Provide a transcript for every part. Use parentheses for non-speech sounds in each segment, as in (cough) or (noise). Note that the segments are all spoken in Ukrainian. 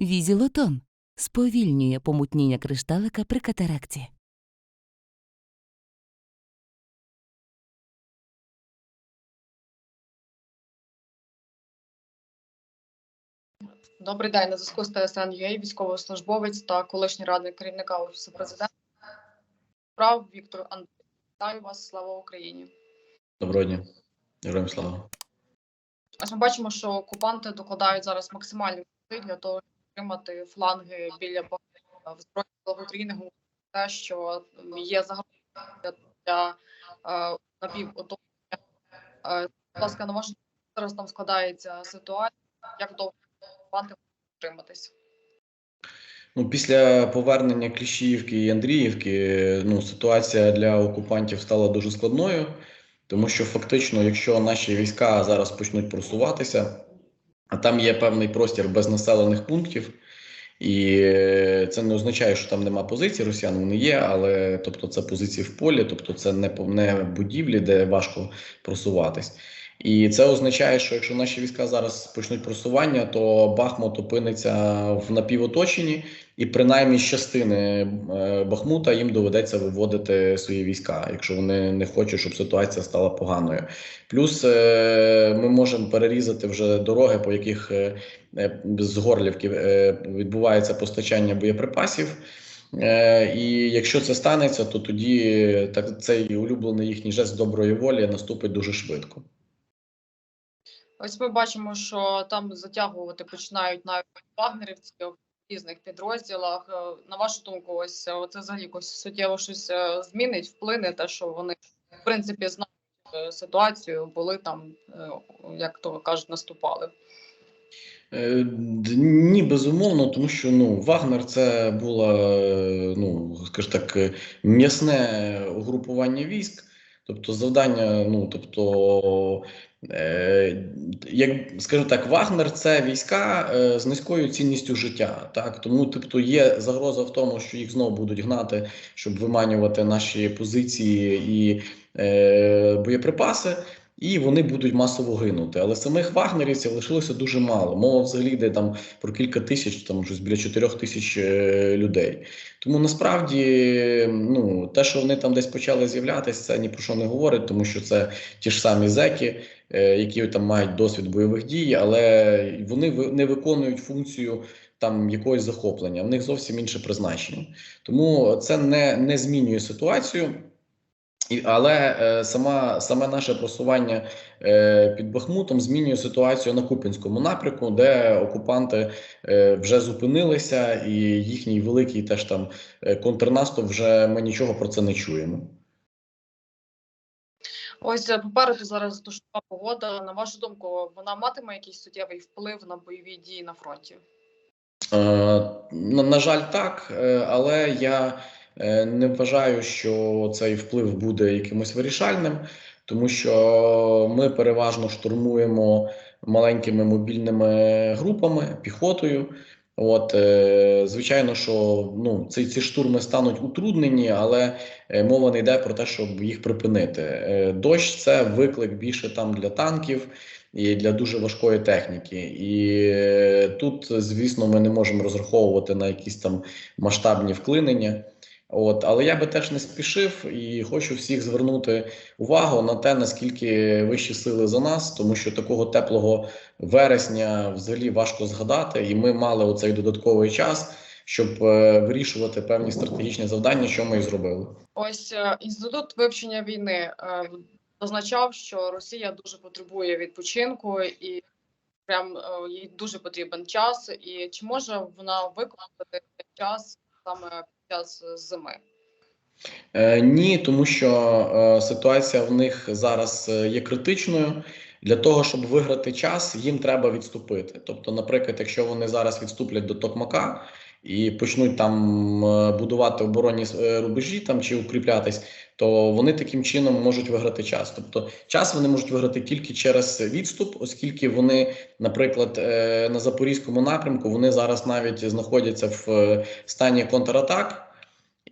Візілотон сповільнює помутніння кришталика при катаракті. Добрий день на зв'язку з ТСН ЮА, військовослужбовець та колишній радник керівника офісу президента. Прав Віктор Андрій. Вітаю вас, слава Україні. Доброго дня. Героям слава. Ось ми бачимо, що окупанти докладають зараз максимальні для того, щоб отримати фланги біля в збройних силах України те, що є загроза для, е, напівоточення. Е, будь ласка, на вашу зараз там складається ситуація, як довго окупанти можуть утриматись? Ну, після повернення Кліщіївки і Андріївки ну, ситуація для окупантів стала дуже складною, тому що фактично, якщо наші війська зараз почнуть просуватися, а там є певний простір без населених пунктів, і е, це не означає, що там нема позицій росіян, вони є, але тобто це позиції в полі, тобто це не, не будівлі, де важко просуватись. І це означає, що якщо наші війська зараз почнуть просування, то Бахмут опиниться в напівоточенні, і принаймні з частини е, Бахмута їм доведеться виводити свої війська, якщо вони не хочуть, щоб ситуація стала поганою. Плюс е, ми можемо перерізати вже дороги, по яких е, з Горлівки відбувається постачання боєприпасів. І якщо це станеться, то тоді так цей улюблений їхній жест доброї волі наступить дуже швидко. Ось ми бачимо, що там затягувати починають навіть вагнерівці в різних підрозділах. Е, На вашу думку, ось е, це взагалі суттєво щось е, змінить, вплине те, що вони в принципі знають ситуацію, були там, як то кажуть, наступали. Ні, безумовно, тому що ну Вагнер це було, ну скажімо так, м'ясне угрупування військ. Тобто завдання, ну тобто, е, як скажу так, Вагнер це війська е, з низькою цінністю життя. Так тому, тобто, є загроза в тому, що їх знову будуть гнати, щоб виманювати наші позиції і е, боєприпаси і вони будуть масово гинути. Але самих вагнерівців лишилося дуже мало. Мова взагалі йде там про кілька тисяч, там щось біля чотирьох тисяч е, людей. Тому насправді, ну те, що вони там десь почали з'являтися, це ні про що не говорить, тому що це ті ж самі зеки, е, які там мають досвід бойових дій, але вони не виконують функцію. Там якогось захоплення, в них зовсім інше призначення, тому це не, не змінює ситуацію. І, але е, сама, саме наше просування е, під Бахмутом змінює ситуацію на Куп'янському напрямку, де окупанти е, вже зупинилися, і їхній великий теж там е, контрнаступ вже ми нічого про це не чуємо. Ось е, попереду зараз дощова погода. На вашу думку, вона матиме якийсь суттєвий вплив на бойові дії на фронті? Е, на, на жаль, так, е, але я не вважаю, що цей вплив буде якимось вирішальним, тому що ми переважно штурмуємо маленькими мобільними групами, піхотою. От, е, звичайно, що ну, ці, ці штурми стануть утруднені, але е, мова не йде про те, щоб їх припинити. Е, дощ це виклик більше там для танків і для дуже важкої техніки. І е, тут, звісно, ми не можемо розраховувати на якісь там масштабні вклинення. От, але я би теж не спішив і хочу всіх звернути увагу на те, наскільки вищі сили за нас, тому що такого теплого вересня взагалі важко згадати, і ми мали оцей додатковий час, щоб е, вирішувати певні стратегічні завдання, що ми і зробили. Ось е, інститут вивчення війни е, зазначав, що Росія дуже потребує відпочинку і прям е, їй дуже потрібен час. І чи може вона виконати цей час саме час зими? Е, ні, тому що е, ситуація в них зараз е, є критичною. Для того, щоб виграти час, їм треба відступити. Тобто, наприклад, якщо вони зараз відступлять до Токмака і почнуть там е, будувати оборонні е, рубежі там чи укріплятись, то вони таким чином можуть виграти час. Тобто, час вони можуть виграти тільки через відступ, оскільки вони, наприклад, е, на запорізькому напрямку вони зараз навіть знаходяться в е, стані контратак.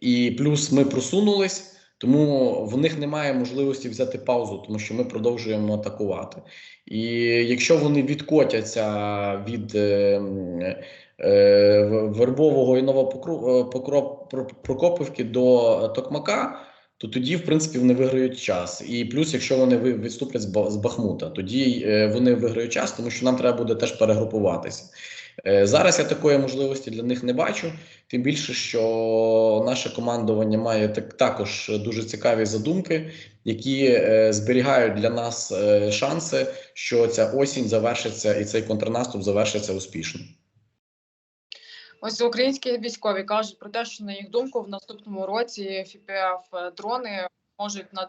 І плюс ми просунулись, тому в них немає можливості взяти паузу, тому що ми продовжуємо атакувати. І якщо вони відкотяться від е, е, Вербового і Новопрокопівки до Токмака, то тоді, в принципі, вони виграють час. І плюс, якщо вони відступлять з Бахмута, тоді е, вони виграють час, тому що нам треба буде теж перегрупуватися. Е, Зараз я такої можливості для них не бачу. Тим більше, що наше командування має так також дуже цікаві задумки, які е, зберігають для нас е, шанси, що ця осінь завершиться і цей контрнаступ завершиться успішно. Ось українські військові кажуть про те, що на їх думку в наступному році fpv дрони можуть на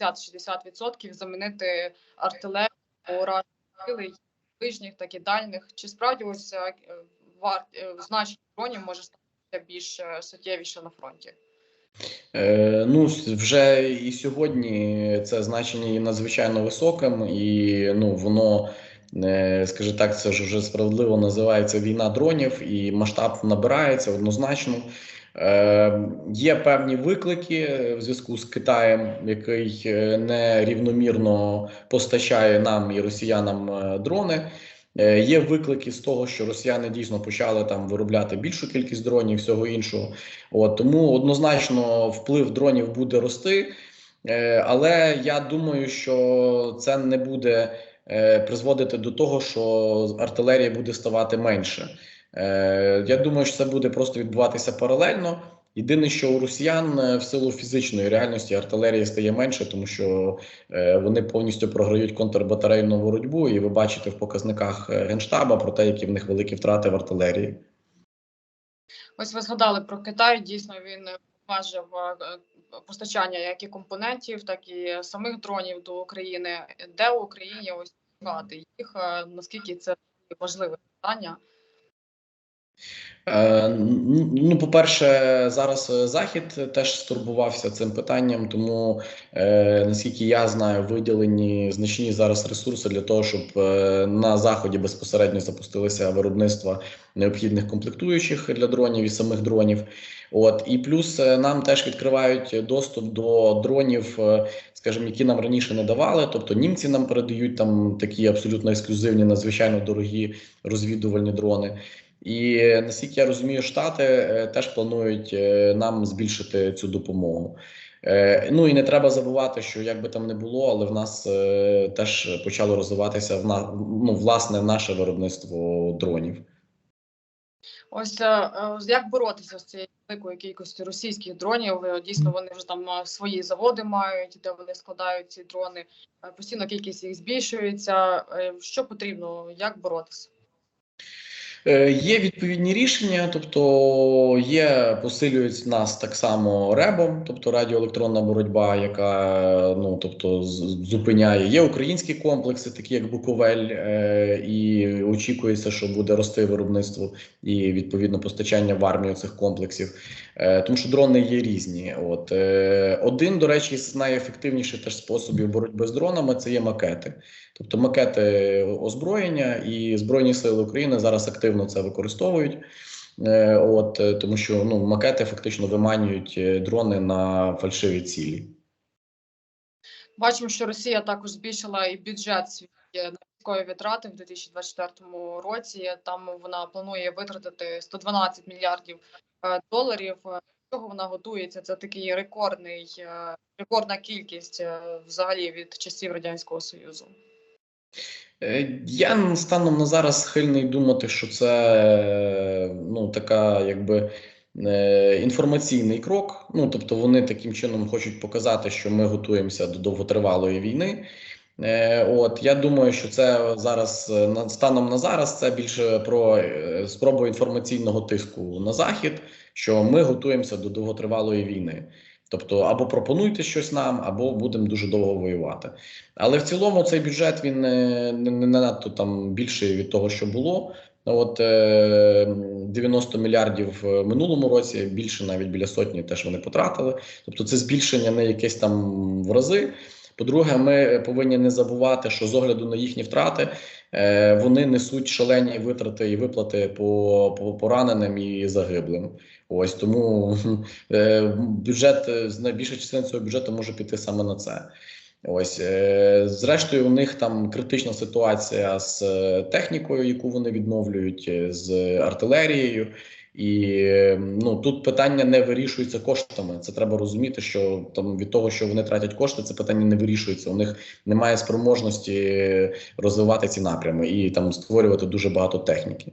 50-60% замінити артилерію ураження сили ближніх, так і дальніх. Чи справді ось е, вар... е, значення дронів може стати більш е, суттєвіше на фронті? Е, ну, вже і сьогодні це значення є надзвичайно високим, і ну, воно, е, скажімо так, це ж вже справедливо називається війна дронів, і масштаб набирається однозначно. Е, є певні виклики в зв'язку з Китаєм, який е, нерівномірно постачає нам і росіянам дрони. Є виклики з того, що росіяни дійсно почали там виробляти більшу кількість дронів, всього іншого. От тому однозначно вплив дронів буде рости, але я думаю, що це не буде призводити до того, що артилерія буде ставати менше. Е, Я думаю, що це буде просто відбуватися паралельно. Єдине, що у росіян е, в силу фізичної реальності артилерія стає менше, тому що е, вони повністю програють контрбатарейну боротьбу, і ви бачите в показниках е, генштаба про те, які в них великі втрати в артилерії. Ось ви згадали про Китай. Дійсно, він обмежив е, постачання як і компонентів, так і самих дронів до України. Де в Україні ось їх? е, Наскільки це важливе питання? Е, Ну, по-перше, зараз е, Захід теж стурбувався цим питанням, тому е, наскільки я знаю, виділені значні зараз ресурси для того, щоб на заході безпосередньо запустилися виробництва необхідних комплектуючих для дронів і самих дронів. От і плюс нам теж відкривають доступ до дронів, скажімо, які нам раніше не давали. Тобто німці нам передають там такі абсолютно ексклюзивні, надзвичайно дорогі розвідувальні дрони. І наскільки я розумію, штати е, теж планують е, нам збільшити цю допомогу. Е, Ну і не треба забувати, що як би там не було, але в нас теж почало розвиватися в на, ну, власне наше виробництво дронів. Ось як боротися з цією великою кількістю російських дронів? Дійсно, вони вже там свої заводи мають, де вони складають ці дрони. Постійно кількість їх збільшується. Що потрібно? Як боротися? Е, Є відповідні рішення, тобто є, посилюють нас так само ребом, тобто радіоелектронна боротьба, яка ну тобто зупиняє. Є українські комплекси, такі як Буковель, е, і очікується, що буде рости виробництво і відповідно постачання в армію цих комплексів, е, тому що дрони є різні. От один, до речі, з найефективніших теж способів боротьби з дронами це є макети. Тобто макети озброєння і Збройні Сили України зараз активно це використовують. Е, От е, тому, що ну макети фактично виманюють е, дрони на фальшиві цілі. Бачимо, що Росія також збільшила і бюджет свій на військові витрати в 2024 році. Там вона планує витратити 112 мільярдів доларів. Чого вона готується? Це такий рекордний рекордна кількість взагалі від часів радянського союзу. Е, Я станом на зараз схильний думати, що це ну така, якби. е, Інформаційний крок, ну тобто вони таким чином хочуть показати, що ми готуємося до довготривалої війни. Е, От я думаю, що це зараз станом на зараз це більше про спробу інформаційного тиску на захід, що ми готуємося до довготривалої війни. Тобто, або пропонуйте щось нам, або будемо дуже довго воювати. Але в цілому цей бюджет він не, не, не надто там більший від того, що було. От е, 90 мільярдів в минулому році, більше навіть біля сотні теж вони потратили. Тобто, це збільшення не якесь там в рази. По-друге, ми повинні не забувати, що з огляду на їхні втрати е, вони несуть шалені витрати і виплати по, по пораненим і загиблим. Ось тому (laughs) е, бюджет з найбільша частина цього бюджету може піти саме на це. Ось е, зрештою, у них там критична ситуація з е, технікою, яку вони відновлюють, е, з артилерією. І е, ну тут питання не вирішується коштами. Це треба розуміти, що там від того, що вони тратять кошти, це питання не вирішується. У них немає спроможності розвивати ці напрями і там створювати дуже багато техніки.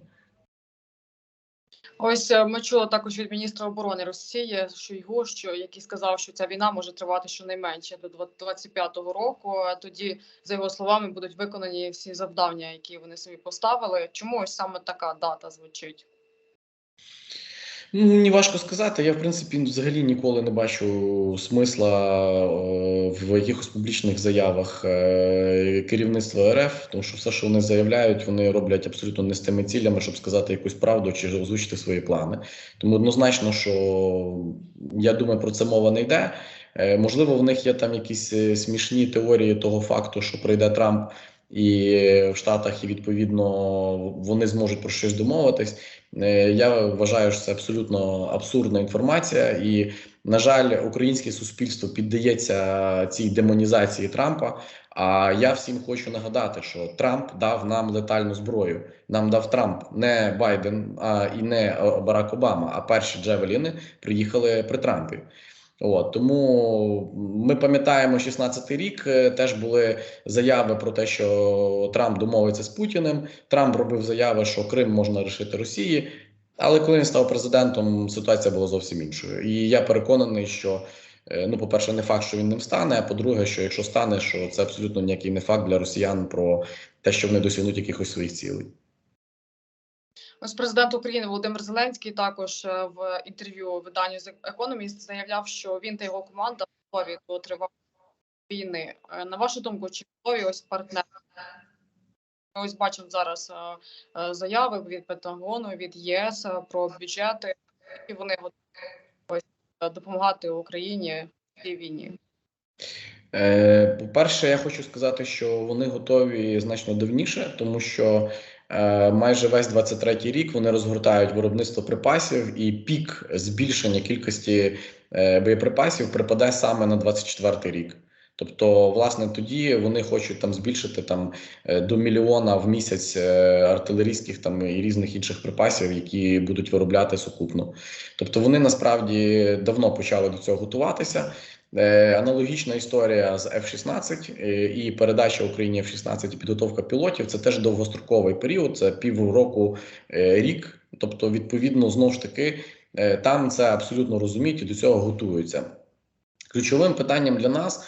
Ось е, ми чули також від міністра оборони Росії Шойгу, що який сказав, що ця війна може тривати щонайменше до 25-го року. А тоді, за його словами, будуть виконані всі завдання, які вони собі поставили. Чому ось саме така дата звучить? Ну, Мені важко сказати. Я в принципі взагалі ніколи не бачу смисла е, в якихось публічних заявах е, керівництва РФ, тому що все, що вони заявляють, вони роблять абсолютно не з тими цілями, щоб сказати якусь правду чи озвучити свої плани. Тому однозначно, що я думаю, про це мова не йде. Е, Можливо, в них є там якісь смішні теорії того факту, що прийде Трамп. І в Штатах, і відповідно вони зможуть про щось домовитись. Е, Я вважаю, що це абсолютно абсурдна інформація, і на жаль, українське суспільство піддається цій демонізації Трампа. А я всім хочу нагадати, що Трамп дав нам летальну зброю. Нам дав Трамп не Байден, а і не Барак Обама. А перші Джевеліни приїхали при Трампі. От тому ми пам'ятаємо 16-й рік. е, Теж були заяви про те, що Трамп домовиться з Путіним. Трамп робив заяви, що Крим можна лишити Росії. Але коли він став президентом, ситуація була зовсім іншою. І я переконаний, що е, ну, по-перше, не факт, що він ним стане. А по-друге, що якщо стане, що це абсолютно ніякий не факт для росіян про те, що вони досягнуть якихось своїх цілей. Ось президент України Володимир Зеленський також е, в інтерв'ю виданню The Economist заявляв, що він та його команда готові до тривалої війни. Е, На вашу думку, чи готові ось партнери? Ми ось бачимо зараз е, заяви від Пентагону, від ЄС про бюджети, і вони готові допомагати Україні в цій війні. Е, По-перше, я хочу сказати, що вони готові значно давніше, тому що майже весь 23-й рік вони розгортають виробництво припасів, і пік збільшення кількості е, боєприпасів припаде саме на 24-й рік. Тобто, власне, тоді вони хочуть там збільшити там е, до мільйона в місяць е, артилерійських там і різних інших припасів, які будуть виробляти сукупно. Тобто, вони насправді давно почали до цього готуватися. Е, Аналогічна історія з F-16 е, і передача Україні F-16 і підготовка пілотів це теж довгостроковий період, це півроку е, рік. Тобто, відповідно, знову ж таки, там це абсолютно розуміють і до цього готуються. Ключовим питанням для нас,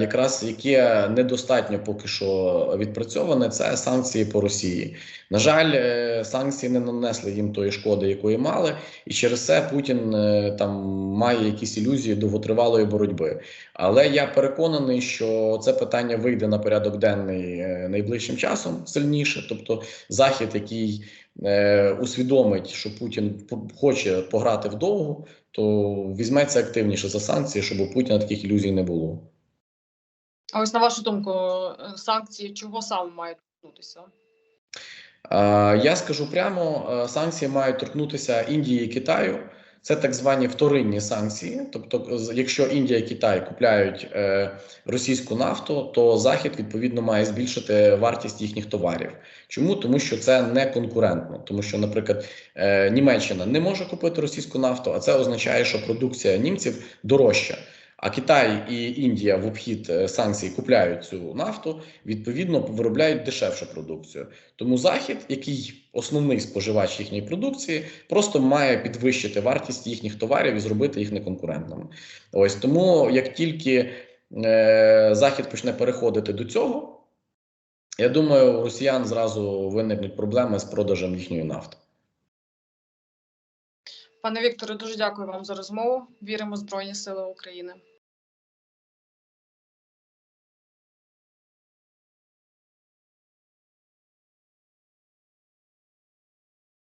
якраз яке недостатньо поки що відпрацьоване, це санкції по Росії. На жаль, е, санкції не нанесли їм тої шкоди, якої мали, і через це Путін е, там має якісь ілюзії довготривалої боротьби. Але я переконаний, що це питання вийде на порядок денний е, найближчим часом сильніше. Тобто, захід, який е, усвідомить, що Путін хоче пограти вдовгу, то візьметься активніше за санкції, щоб у Путіна таких ілюзій не було. А ось на вашу думку, е, санкції чого саме мають торкнутися? Я скажу прямо: е, санкції мають торкнутися Індії і Китаю. Це так звані вторинні санкції. Тобто, якщо Індія і Китай купляють е, російську нафту, то Захід відповідно має збільшити вартість їхніх товарів. Чому? Тому що це не конкурентно. Тому що, наприклад, Німеччина не може купити російську нафту, а це означає, що продукція німців дорожча. А Китай і Індія в обхід е, санкцій купляють цю нафту, відповідно виробляють дешевшу продукцію. Тому Захід, який основний споживач їхньої продукції, просто має підвищити вартість їхніх товарів і зробити їх неконкурентними. Ось тому, як тільки е, Захід почне переходити до цього, я думаю, у росіян зразу виникнуть проблеми з продажем їхньої нафти. Пане Вікторе, дуже дякую вам за розмову. Віримо в Збройні Сили України.